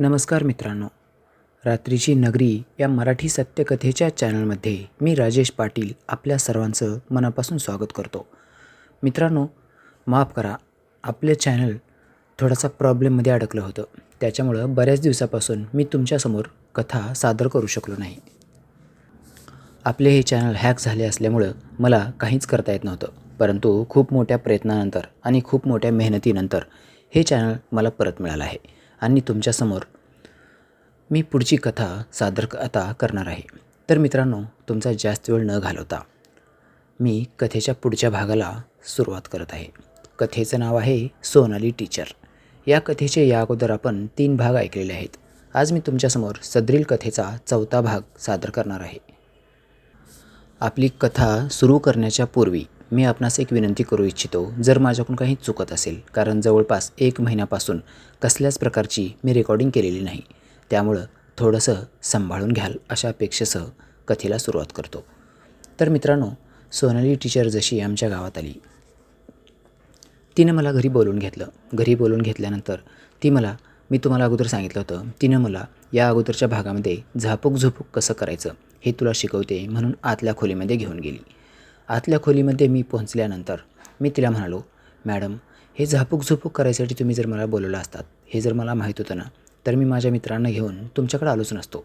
नमस्कार मित्रांनो. रात्रीची नगरी या मराठी सत्यकथेच्या चॅनलमध्ये मी राजेश पाटील आपल्या सर्वांचं मनापासून स्वागत करतो. मित्रांनो माफ करा आपले चॅनल थोडासा प्रॉब्लेममध्ये अडकलं होतं. त्याच्यामुळं बऱ्याच दिवसापासून मी तुमच्यासमोर कथा सादर करू शकलो नाही. आपले हे चॅनल हॅक झाले असल्यामुळं मला काहीच करता येत नव्हतं. परंतु खूप मोठ्या प्रयत्नानंतर आणि खूप मोठ्या मेहनतीनंतर हे चॅनल मला परत मिळालं आहे. आणि तुमच्यासमोर मी पुढची कथा सादर क- आता करणार आहे. तर मित्रांनो तुमचा जास्त वेळ न घालवता मी कथेच्या पुढच्या भागाला सुरुवात करत आहे. कथेचं नाव आहे सोनाली टीचर. या कथेचे या अगोदर आपण तीन भाग ऐकलेले आहेत. आज मी तुमच्यासमोर सदरील कथेचा चौथा भाग सादर करणार आहे. आपली कथा सुरू करण्याच्या पूर्वी मी आपणास एक विनंती करू इच्छितो जर माझ्याकडून काही चुकत असेल कारण जवळपास एक महिन्यापासून कसल्याच प्रकारची मी रेकॉर्डिंग केलेली नाही त्यामुळं थोडंसं सांभाळून घ्याल अशा अपेक्षेसह कथेला सुरुवात करतो. तर मित्रांनो सोनाली टीचर जशी आमच्या गावात आली. तिनं मला घरी बोलून घेतलं. घरी बोलून घेतल्यानंतर ती मला मी तुम्हाला अगोदर सांगितलं होतं तिनं मला या अगोदरच्या भागामध्ये झापूक झुपूक कसं करायचं हे तुला शिकवते म्हणून आतल्या खोलीमध्ये घेऊन गेली. आतल्या खोलीमध्ये मी पोहोचल्यानंतर मी तिला म्हणालो मॅडम हे झापूक झुपूक करायसाठी तुम्ही जर मला बोलवलं असतात हे जर मला माहीत होतं ना तर मी माझ्या मित्रांना घेऊन तुमच्याकडे आलोच नसतो.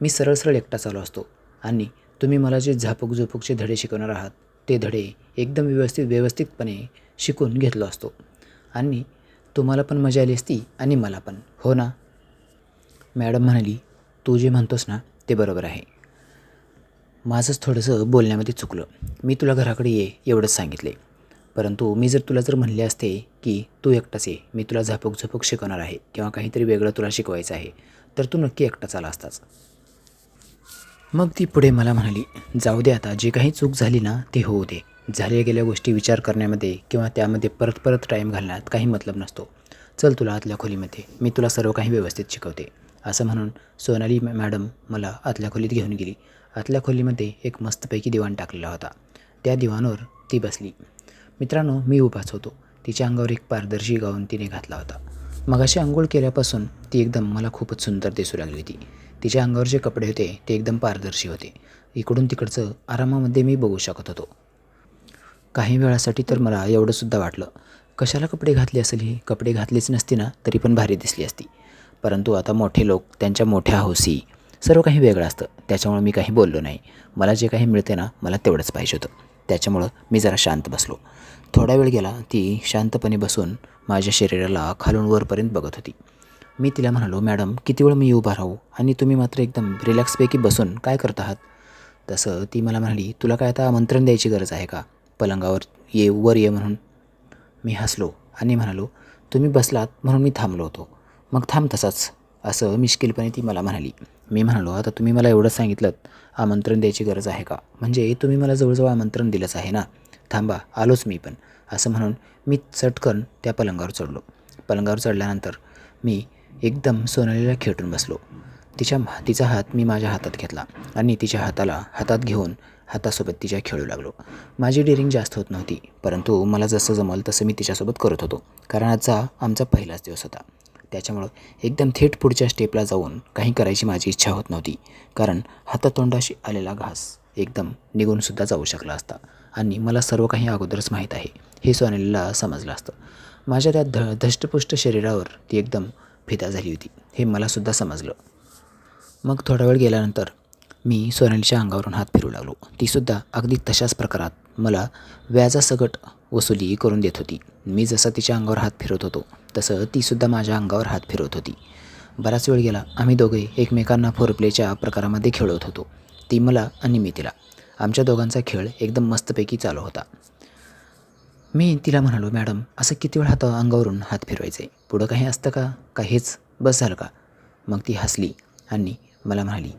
मी सरळ सरळ एकटाच आलो असतो आणि तुम्ही मला जे झापूक झुपूकचे धडे शिकवणार आहात ते धडे एकदम व्यवस्थित व्यवस्थितपणे शिकून घेतलो असतो. आणि तुम्हाला पण मजा आली असती आणि मला पण. हो ना? मॅडम म्हणाली तू जे म्हणतोस ना ते बरोबर आहे. माझंच थोडंसं बोलण्यामध्ये चुकलं. मी तुला घराकडे ये एवढंच सांगितले परंतु मी जर तुला जर म्हणले असते की तू एकटाच ये मी तुला झापक झपक शिकवणार आहे किंवा काहीतरी वेगळं तुला शिकवायचं आहे तर तू नक्की एकटाच आला असताच. मग ती पुढे मला म्हणाली जाऊ दे आता जे काही चूक झाली ना ते होऊ दे. झाल्या गेल्या गोष्टी विचार करण्यामध्ये किंवा त्यामध्ये परत परत टाईम घालण्यात काही मतलब नसतो. चल तुला आतल्या खोलीमध्ये मी तुला सर्व काही व्यवस्थित शिकवते. असं म्हणून सोनाली मॅ- मॅडम मला आतल्या खोलीत घेऊन गेली. आतल्या खोलीमध्ये एक मस्तपैकी दिवाण टाकलेला होता. त्या दिवाणवर ती बसली. मित्रांनो मी उभाच होतो. तिच्या अंगावर एक पारदर्शी गाऊन तिने घातला होता. मगाशी आंघोळ केल्यापासून ती एकदम मला खूपच सुंदर दिसू लागली होती. तिच्या अंगावर जे कपडे होते ते एकदम पारदर्शी होते. इकडून तिकडचं आरामामध्ये मी बघू शकत होतो. काही वेळासाठी तर मला एवढंसुद्धा वाटलं. कशाला कपडे घातले असेल ही? कपडे घातलेच नसती ना तरी पण भारी दिसली असती. परंतु आता मोठे लोक त्यांच्या मोठ्या हौसी सर्व काही वेगळं असतं. त्याच्यामुळे मी काही बोललो नाही. मला जे काही मिळते ना मला तेवढंच पाहिजे होतं. त्याच्यामुळं मी जरा शांत बसलो. थोडा वेळ गेला ती शांतपणे बसून माझ्या शरीराला खालून वरपर्यंत बघत होती. मी तिला म्हणालो मॅडम किती वेळ मी उभा राहू? आणि तुम्ही मात्र एकदम रिलॅक्सपैकी बसून काय करत आहात? तसं ती मला म्हणाली तुला काय आता आमंत्रण द्यायची गरज आहे का? पलंगावर ये वर ये म्हणून. मी हसलो आणि म्हणालो तुम्ही बसलात म्हणून मी थांबलो होतो. मग थांब तसाच. असं मिश्किलपणे ती मला म्हणाली. मी म्हणालो आता तुम्ही मला एवढं सांगितलं आमंत्रण द्यायची गरज आहे का? म्हणजे तुम्ही मला जवळजवळ आमंत्रण दिलंच आहे ना? थांबा आलोच मी पण. असं म्हणून मी चटकन त्या पलंगावर चढलो. पलंगावर चढल्यानंतर मी एकदम सोनालीला खेटून बसलो. तिच्या तिचा हात मी माझ्या हातात घेतला आणि तिच्या हाताला हातात घेऊन हातासोबत तिच्या खेळू लागलो. माझी डेअरिंग जास्त होत नव्हती परंतु मला जसं जमल तसं मी तिच्यासोबत करत होतो कारण आजचा आमचा पहिलाच दिवस होता. त्याच्यामुळं एकदम थेट पुढच्या स्टेपला जाऊन काही करायची माझी इच्छा होत नव्हती. कारण हातातोंडाशी आलेला घास एकदम निघूनसुद्धा जाऊ शकला असता. आणि मला सर्व काही अगोदरच माहीत आहे. हे सोनालीला समजलं असतं. माझ्या त्या ध धष्टपुष्ट शरीरावर ती एकदम फिदा झाली होती. हे मलासुद्धा समजलं. मग थोडा वेळ गेल्यानंतर मी सोनालीच्या अंगावरून हात फिरू लागलो. तीसुद्धा अगदी तशाच प्रकारात मला व्याजासकट वसुली करून देत होती. मी जसा तिच्या अंगावर हात फिरत होतो तसं तीसुद्धा माझ्या अंगावर हात फिरवत होती. बराच वेळ गेला आम्ही दोघे एकमेकांना फोरप्लेच्या प्रकारामध्ये खेळत होतो. ती मला आणि मी तिला. आमच्या दोघांचा खेळ एकदम मस्तपैकी चालू होता. मी तिला म्हणालो मॅडम असं किती वेळ हात अंगावरून हात फिरवायचे? पुढं काही असतं का? का हेच? बस झालं का? मग ती हसली आणि मला म्हणाली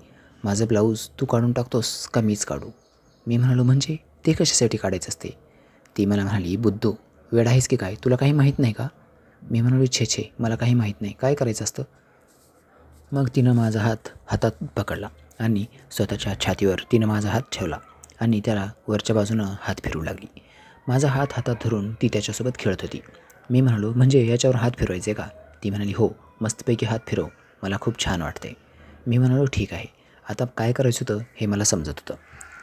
माझं ब्लाऊज तू काढून टाकतोस का मीच काढू? मी म्हणालो म्हणजे ते कशासाठी काढायचं असते? ती मला म्हणाली बुद्धू वेळ आहेस की काय? तुला काही माहीत नाही का? मी म्हणालो छे छे मला काही माहीत नाही. काय करायचं असतं? मग तिनं माझा हात हातात पकडला आणि स्वतःच्या छातीवर तिनं माझा हात ठेवला आणि त्याला वरच्या बाजूनं हात फिरवू लागली. माझा हात हातात धरून ती त्याच्यासोबत खेळत होती. मी म्हणालो म्हणजे याच्यावर हात फिरवायचे का? ती म्हणाली हो मस्तपैकी हात फिरव. मला खूप छान वाटते मी म्हणालो ठीक आहे. आता काय करायचं होतं हे मला समजत होतं.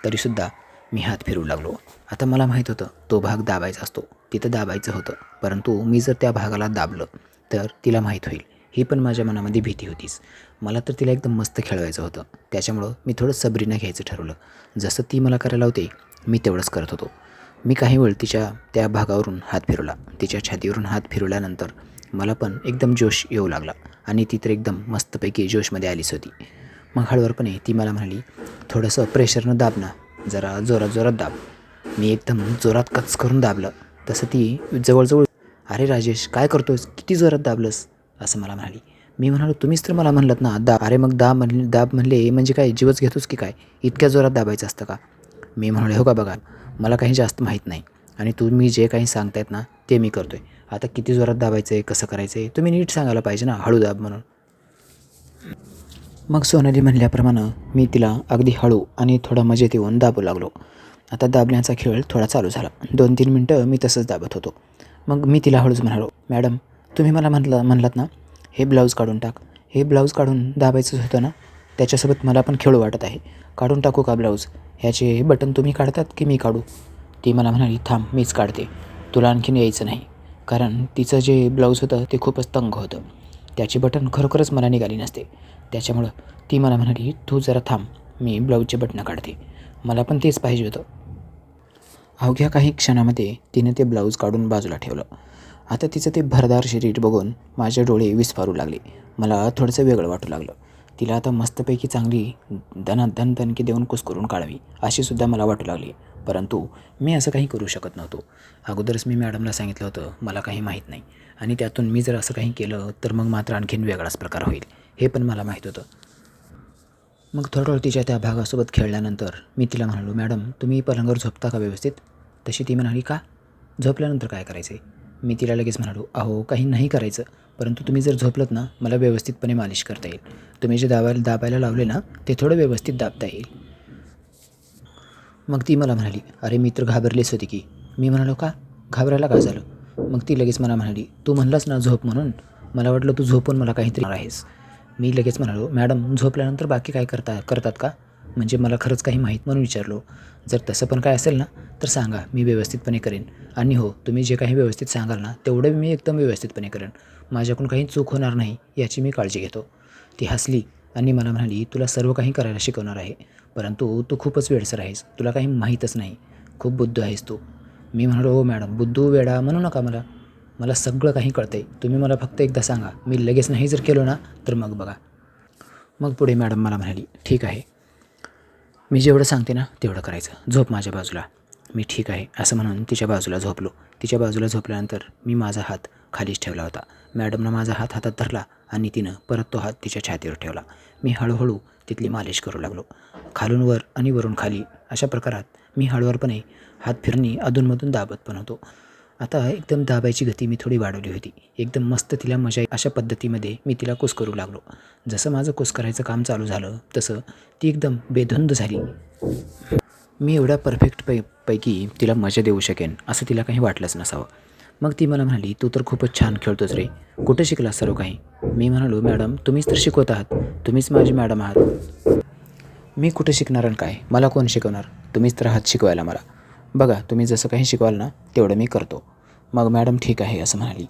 तरीसुद्धा मी हात फिरू लागलो. आता मला माहीत होतं तो भाग दाबायचा असतो. तिथं दाबायचं होतं परंतु मी जर त्या भागाला दाबलं तर तिला माहीत होईल. ही पण माझ्या मनामध्ये भीती होतीच. मला तर तिला एकदम मस्त खेळवायचं होतं. त्याच्यामुळं मी थोडं सबरीनं घ्यायचं ठरवलं. जसं ती मला करायला होते मी तेवढंच करत होतो. मी काही वेळ तिच्या त्या भागावरून हात फिरवला. तिच्या छातीवरून हात फिरवल्यानंतर मला पण एकदम जोश येऊ लागला आणि ती तर एकदम मस्तपैकी जोशमध्ये आलीच होती. मग हळूवारपणे ती मला म्हणाली थोडंसं प्रेशरनं दाबणं जरा जोरात जोरात दाब. मी एकदम जोरात कच करून दाबलं. तसं ती जवळजवळ अरे राजेश काय करतोस किती जोरात दाबलंस? असं मला म्हणाली. मी म्हणालो तुम्हीच तर मला म्हणलं ना दाब. अरे मग दाब म्हणले दाब म्हणले म्हणजे काय? जीवच घेतोस की काय? इतक्या जोरात दाबायचं असतं का? मी म्हणाले हो का बघा मला काही जास्त माहीत नाही. आणि तुम्ही जे काही सांगतायत ना ते मी करतो आहे आता किती जोरात दाबायचं आहे कसं करायचं आहे तुम्ही नीट सांगायला पाहिजे ना हळू दाब म्हणून. मग सोनाली म्हणल्याप्रमाणे मी तिला अगदी हळू आणि थोडा मजेत येऊन दाबू लागलो. आता दाबण्याचा खेळ थोडा चालू झाला. दोन तीन मिनटं मी तसंच दाबत होतो. मग मी तिला हळूच म्हणालो मॅडम तुम्ही मला म्हणलं म्हणलात ना हे ब्लाऊज काढून टाक. हे ब्लाऊज काढून दाबायचंच होतं ना? त्याच्यासोबत मला पण खेळू वाटत आहे. काढून टाकू का ब्लाऊज? ह्याचे बटन तुम्ही काढतात की मी काढू? ती मला म्हणाली थांब मीच काढते. तुला आणखीन यायचं नाही. कारण तिचं जे ब्लाऊज होतं ते खूपच तंग होतं. त्याची बटन खरोखरच मला निघाली नसते. त्याच्यामुळं ती मला म्हणाली तू जरा थांब मी ब्लाऊजचे बटणं काढते. मला पण तेच पाहिजे होतं. अवघ्या काही क्षणामध्ये तिने ते ब्लाऊज काढून बाजूला ठेवलं. आता तिचं ते भरदार शरीर बघून माझे डोळे विस्फारू लागले. मला थोडंसं वेगळं वाटू लागलं. तिला आता मस्तपैकी चांगली दनादन दणकी देऊन कुसकरून काढावी अशी सुद्धा मला वाटू लागली. परंतु मी असं काही करू शकत नव्हतो. अगोदरच मी मॅडमला सांगितलं होतं मला काही माहीत नाही. आणि त्यातून मी जर असं काही केलं तर मग मात्र आणखीन वेगळाच प्रकार होईल. हे पण मला माहीत होतं. मग थोडं तिच्या त्या भागासोबत खेळल्यानंतर मी तिला म्हणालो मॅडम तुम्ही पलंगावर झोपता का व्यवस्थित? तशी ती म्हणाली का? झोपल्यानंतर काय करायचं आहे मी तिला लगेच म्हणालो अहो काही नाही करायचं परंतु तुम्ही जर झोपलत ना मला व्यवस्थितपणे मालिश करता येईल. तुम्ही जे दाबायला दाबायला लावले ना ते थोडं व्यवस्थित दाबता येईल. मग ती मला म्हणाली अरे मी तर घाबरलीच होती की. मी म्हणालो का? घाबरायला का झालं? मग ती लगेच मला म्हणाली तू म्हणलास ना झोप म्हणून मला वाटलं तू झोपून मला काहीतरी आहेस. मी लगेच म्हणालो मॅडम झोपल्यानंतर बाकी काय करता करतात का? म्हणजे मला खरंच काही माहीत म्हणून विचारलो. जर तसं पण काय असेल ना तर सांगा मी व्यवस्थितपणे करेन. आणि हो तुम्ही जे काही व्यवस्थित सांगाल ना तेवढं मी एकदम व्यवस्थितपणे करेन. माझ्याकडून काही चूक होणार नाही याची मी काळजी घेतो. ती हसली आणि मला म्हणाली तुला सर्व काही करायला शिकवणार आहे परंतु तू खूपच वेडसर आहेस. तुला काही माहीतच नाही. खूप बुद्ध आहेस तू. मी म्हणालो हो मॅडम बुद्धू वेडा म्हणू नका मला. मला सगळं काही कळतंय. तुम्ही मला फक्त एकदा सांगा. मी लगेच नाही जर केलो ना तर मग बघा. मग पुढे मॅडम मला म्हणाली ठीक आहे. मी जेवढं सांगते ना तेवढं करायचं. झोप माझ्या बाजूला. मी ठीक आहे असं म्हणून तिच्या बाजूला झोपलो. तिच्या बाजूला झोपल्यानंतर मी माझा हात खालीच ठेवला होता. मॅडमनं माझा हात हातात धरला आणि तिनं परत तो हात तिच्या छातीवर ठेवला. मी हळूहळू तिथली मालिश करू लागलो. खालून वर आणि वरून खाली अशा प्रकारात मी हळूवारपणे हात फिरणी अधूनमधून दाबत पण होतो. आता एकदम दाबायची गती मी थोडी वाढवली होती. एकदम मस्त तिला मजा अशा पद्धतीमध्ये मी तिला कुस करू लागलो. जसं माझं कुस करायचं काम चालू झालं तसं ती एकदम बेधुंद झाली. मी एवढ्या परफेक्ट पै पैकी तिला मजा देऊ शकेन असं तिला काही वाटलंच नसावं. मग ती मला म्हणाली तू तर खूपच छान खेळतोस रे. कुठं शिकला सर्व काही? मी म्हणालो मॅडम तुम्हीच तर शिकवत आहात. तुम्हीच माझी मॅडम आहात. मी कुठं शिकणार आणि काय? मला कोण शिकवणार? तुम्हीच तर आहात शिकवायला मला. बघा तुम्ही जसं काही शिकवाल ना तेवढं मी करतो. मग मॅडम ठीक आहे असं म्हणाली.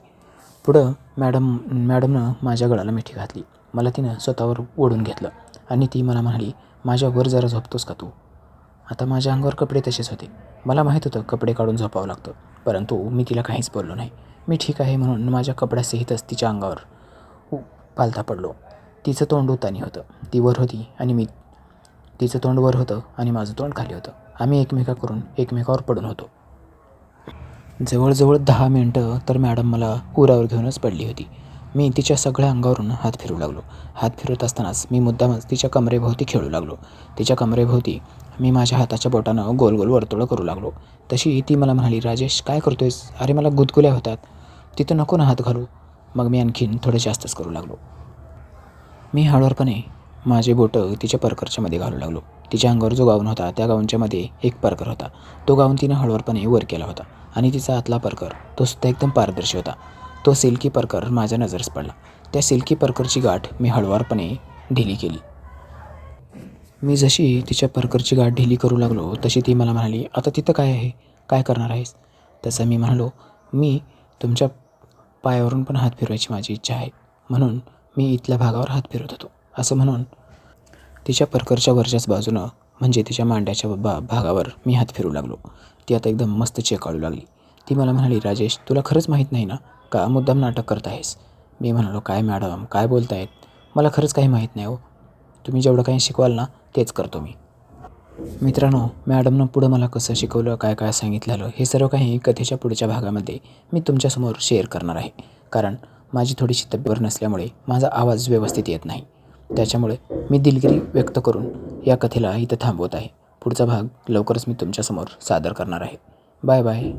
पुढं मॅडम मॅडमनं माझ्या गळाला मिठी घातली. मला तिनं स्वतःवर ओढून घेतलं आणि ती मला म्हणाली माझ्यावर जरा झोपतोस का तू? आता माझ्या अंगावर कपडे तसेच होते. मला माहीत होतं कपडे काढून झोपावं लागतं परंतु मी तिला काहीच बोललो नाही. मी ठीक आहे म्हणून माझ्या कपड्यासहितच तिच्या अंगावर उ- पालथा पडलो. तिचं तोंड उतानी होतं. ती वर होती आणि मी तिचं तोंड वर होतं आणि माझं तोंड खाली होतं. आम्ही एकमेकाकडून एकमेकावर पडून होतो. जवळजवळ दहा मिनटं तर मॅडम मला उरावर घेऊनच पडली होती. मी तिच्या सगळ्या अंगावरून हात फिरू लागलो. हात फिरत असतानाच मी मुद्दामच तिच्या कमरेभोवती खेळू लागलो. तिच्या कमरेभोवती मी माझ्या हाताच्या बोटानं गोल गोल वर्तुळं करू लागलो. तशी ती मला म्हणाली राजेश काय करतोयस? अरे मला गुदगुल्या होतात. तिथं नको ना हात घालू. मग मी आणखीन थोडं जास्तच करू लागलो. मी हळूवारपणे माझे बोटं तिच्या परकरच्यामध्ये घालू लागलो. तिच्या अंगावर जो गाऊन होता त्या गाऊनच्यामध्ये एक परकर होता. तो गाऊन तिनं हळवरपणे वर केला होता आणि तिचा आतला परकर तो सुद्धा एकदम पारदर्शी होता. तो सिल्की परकर माझ्या नजरेस पडला. त्या सिल्की परकरची गाठ मी हळुवारपणे ढिली केली. मी जशी तिच्या परकरची गाठ ढिली करू लागलो तशी ती मला म्हणाली आता तिथं काय आहे? काय करणार आहेस? तसं मी म्हणालो मी तुमच्या पायावरून पण हात फिरवायची माझी इच्छा आहे. म्हणून मी इथल्या भागावर हात फिरवत होतो. असं म्हणून तिच्या परकरच्या वरच्याच बाजूनं म्हणजे तिच्या मांड्याच्या बा भागावर मी हात फिरू लागलो. ती आता एकदम मस्त चेकाळू लागली. ती मला म्हणाली राजेश तुला खरंच माहीत नाही ना का मुद्दाम नाटक करत आहेस? मी म्हणालो काय मॅडम काय बोलतायत? मला खरंच काही माहीत नाही हो. तुम्ही जेवढं काही शिकवाल ना तेच करतो मी. मित्रांनो मॅडमनं पुढं मला कसं शिकवलं काय काय सांगितलं हे सर्व काही कथेच्या पुढच्या भागामध्ये मी तुमच्यासमोर शेअर करणार आहे. कारण माझी थोडीशी तब्येत नसल्यामुळे माझा आवाज व्यवस्थित येत नाही. त्याच्यामुळे मी दिलगिरी व्यक्त करून या कथेला इथं थांबवत आहे. पुढचा भाग लवकरच मी तुमच्यासमोर सादर करणार आहे. Bye bye.